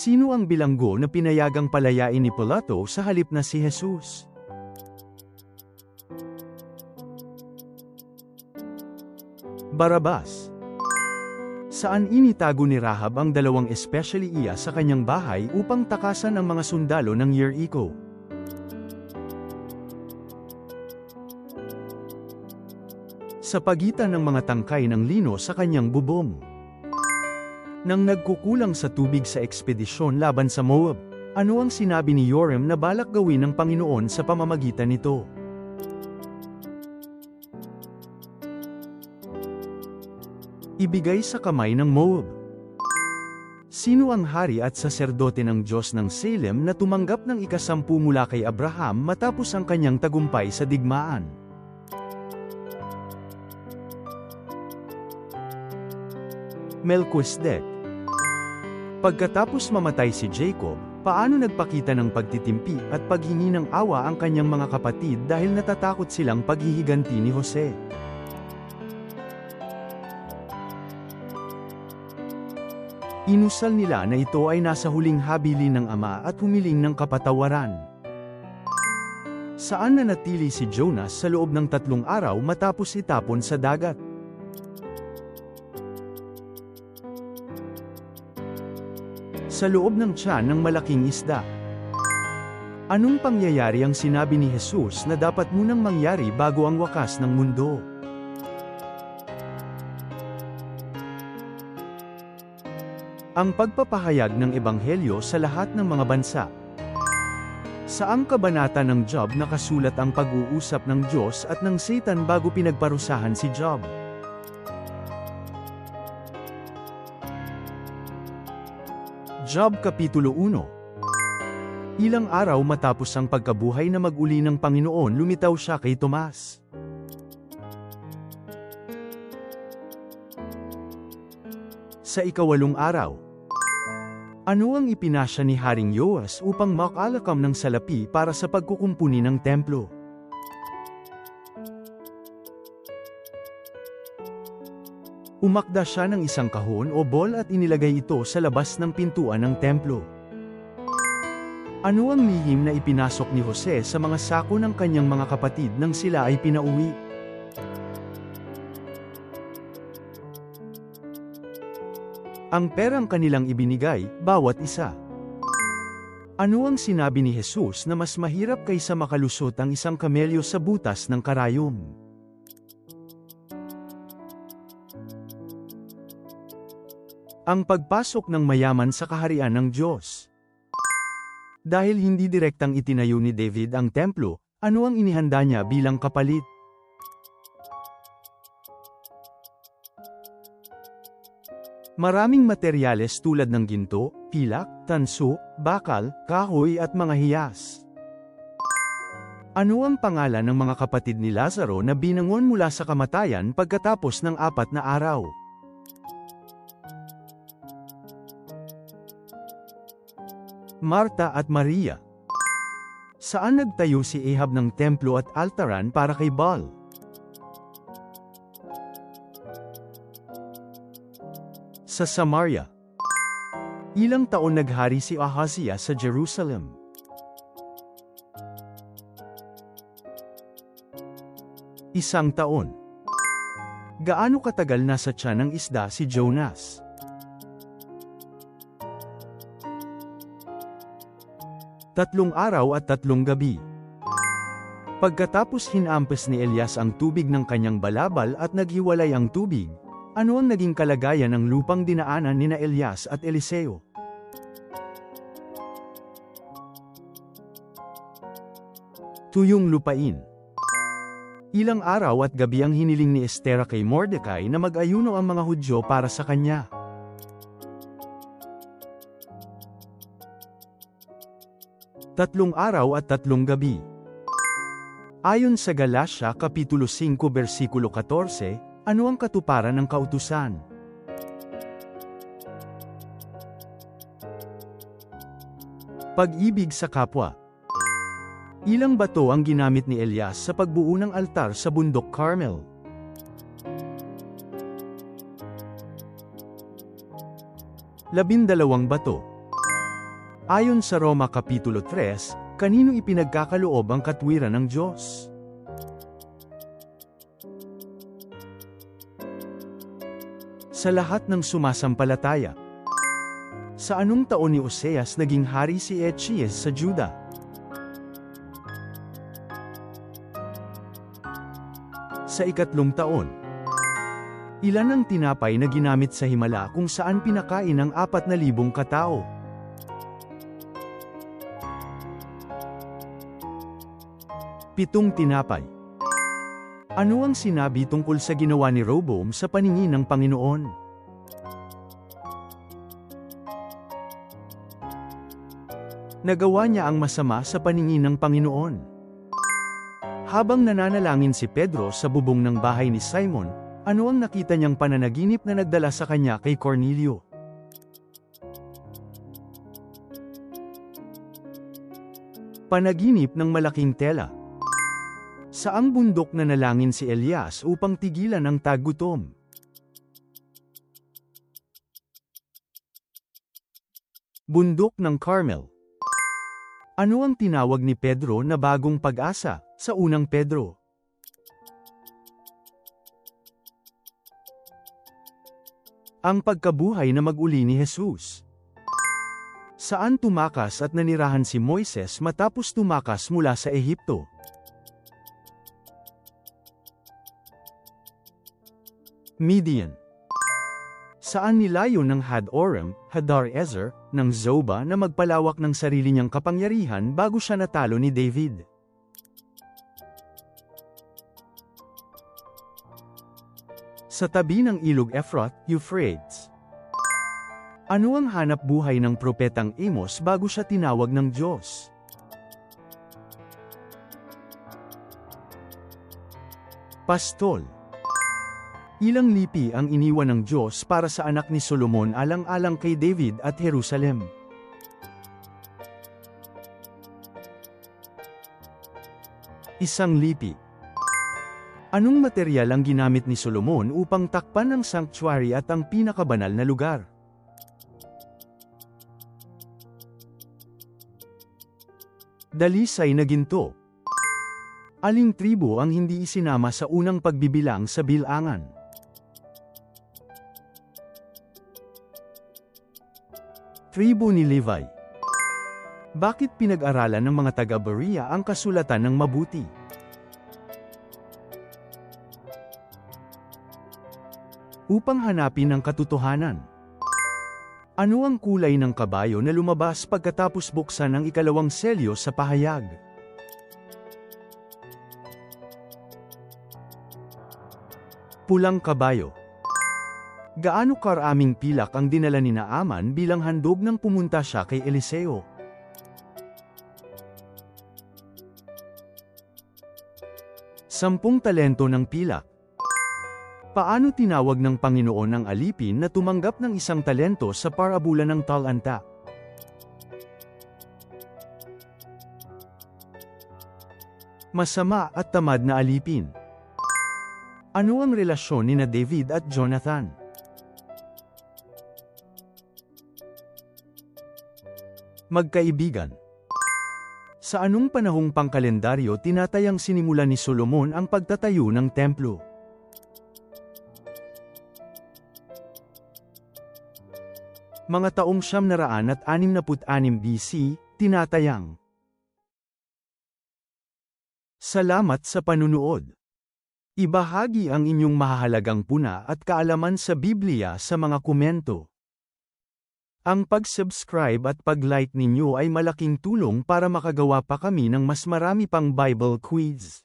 Sino ang bilanggo na pinayagang palayain ni Pilato sa halip na si Jesus? Barabas Saan initago ni Rahab ang dalawang especially iya sa kanyang bahay upang takasan ang mga sundalo ng Jericho? Sa pagitan ng mga tangkay ng lino sa kanyang bubong. Nang nagkukulang sa tubig sa ekspedisyon laban sa Moab, ano ang sinabi ni Yorem na balak gawin ng Panginoon sa pamamagitan nito? Ibigay sa kamay ng Moab. Sino ang hari at saserdote ng Diyos ng Salem na tumanggap ng ikasampu mula kay Abraham matapos ang kanyang tagumpay sa digmaan? Melchizedek Pagkatapos mamatay si Jacob, paano nagpakita ng pagtitimpi at paghingi ng awa ang kanyang mga kapatid dahil natatakot silang paghihiganti ni Jose? Inusal nila na ito ay nasa huling habilin ng ama at humiling ng kapatawaran. Saan nanatili si Jonas sa loob ng tatlong araw matapos itapon sa dagat? Sa loob ng tiyan ng malaking isda. Anong pangyayari ang sinabi ni Jesus na dapat munang mangyari bago ang wakas ng mundo? Ang pagpapahayag ng ebanghelyo sa lahat ng mga bansa. Saang kabanata ng Job nakasulat ang pag-uusap ng Diyos at ng Satan bago pinagparusahan si Job? Job Kapitulo 1 Ilang araw matapos ang pagkabuhay na maguli ng Panginoon lumitaw siya kay Tomas. Sa ikawalong araw, ano ang ipinasya ni Haring Yoas upang makalakam ng salapi para sa pagkukumpuni ng templo? Umakda siya ng isang kahon o bol at inilagay ito sa labas ng pintuan ng templo. Ano ang lihim na ipinasok ni Jose sa mga sako ng kanyang mga kapatid nang sila ay pinauwi? Ang perang kanilang ibinigay, bawat isa. Ano ang sinabi ni Jesus na mas mahirap kaysa makalusot ang isang kamelyo sa butas ng karayom? Ang pagpasok ng mayaman sa kaharian ng Diyos. Dahil hindi direktang itinayo ni David ang templo, ano ang inihanda niya bilang kapalit? Maraming materyales tulad ng ginto, pilak, tanso, bakal, kahoy at mga hiyas. Ano ang pangalan ng mga kapatid ni Lazaro na binangon mula sa kamatayan pagkatapos ng apat na araw? Marta at Maria. Saan nagtayo si Ahab ng templo at altaran para kay Baal? Sa Samaria. Ilang taon naghari si Ahaziah sa Jerusalem? Isang taon. Gaano katagal nasa tiyan ng isda si Jonas? Tatlong araw at tatlong gabi. Pagkatapos hinampas ni Elias ang tubig ng kanyang balabal at naghiwalay ang tubig, ano ang naging kalagayan ng lupang dinaanan ni na Elias at Eliseo? Tuyong lupain. Ilang araw at gabi ang hiniling ni Estera kay Mordecai na mag-ayuno ang mga Hudyo para sa kanya. Tatlong araw at tatlong gabi. Ayon sa Galasya Kapitulo 5 versikulo 14, ano ang katuparan ng kautusan? Pag-ibig sa kapwa. Ilang bato ang ginamit ni Elias sa pagbuo ng altar sa bundok Carmel? Labindalawang bato. Ayon sa Roma Kapitulo 3, kanino ipinagkakaloob ang katwiran ng Diyos? Sa lahat ng sumasampalataya. Sa anong taon ni Oseas naging hari si Echies sa Juda? Sa ikatlong taon. Ilan ang tinapay na ginamit sa Himala kung saan pinakain ng apat na libong katao? Pitong tinapay. Ano ang sinabi tungkol sa ginawa ni Roboam sa paningin ng Panginoon? Nagawa niya ang masama sa paningin ng Panginoon. Habang nananalangin si Pedro sa bubong ng bahay ni Simon, ano ang nakita niyang pananaginip na nagdala sa kanya kay Cornelio? Panaginip ng malaking tela. Saang bundok na nalangin si Elias upang tigilan ang tagutom? Bundok ng Carmel. Ano ang tinawag ni Pedro na bagong pag-asa sa unang Pedro? Ang pagkabuhay na mag-uli ni Jesus. Saan tumakas at nanirahan si Moises matapos tumakas mula sa Ehipto? Midian. Saan nilayo ng Had-Oram, Hadar-Ezer, ng Zoba na magpalawak ng sarili niyang kapangyarihan bago siya natalo ni David? Sa tabi ng ilog Ephrath, Euphrates. Ano ang hanap buhay ng propetang Amos bago siya tinawag ng Diyos? Pastol. Ilang lipi ang iniwan ng Diyos para sa anak ni Solomon alang-alang kay David at Jerusalem. Isang lipi. Anong material ang ginamit ni Solomon upang takpan ang sanctuary at ang pinakabanal na lugar? Dalisay na ginto. Aling tribo ang hindi isinama sa unang pagbibilang sa bilangan? Tribo ni Levi. Bakit pinag-aralan ng mga taga-Berea ang kasulatan ng mabuti? Upang hanapin ang katotohanan. Ano ang kulay ng kabayo na lumabas pagkatapos buksan ang ikalawang selyo sa pahayag? Pulang kabayo. Gaano karaming pilak ang dinala ni Naaman bilang handog nang pumunta siya kay Eliseo? Sampung talento ng pilak. Paano tinawag ng Panginoon ang alipin na tumanggap ng isang talento sa parabula ng talanta? Masama at tamad na alipin. Ano ang relasyon ni na David at Jonathan? Magkaibigan. Sa anong panahong pangkalendaryo tinatayang sinimulan ni Solomon ang pagtatayo ng templo? Mga taong siyam naraan at anim na anim BC, tinatayang. Salamat sa panunood. Ibahagi ang inyong mahahalagang puna at kaalaman sa Biblia sa mga komento. Ang pag-subscribe at pag-like ninyo ay malaking tulong para makagawa pa kami ng mas marami pang Bible quiz.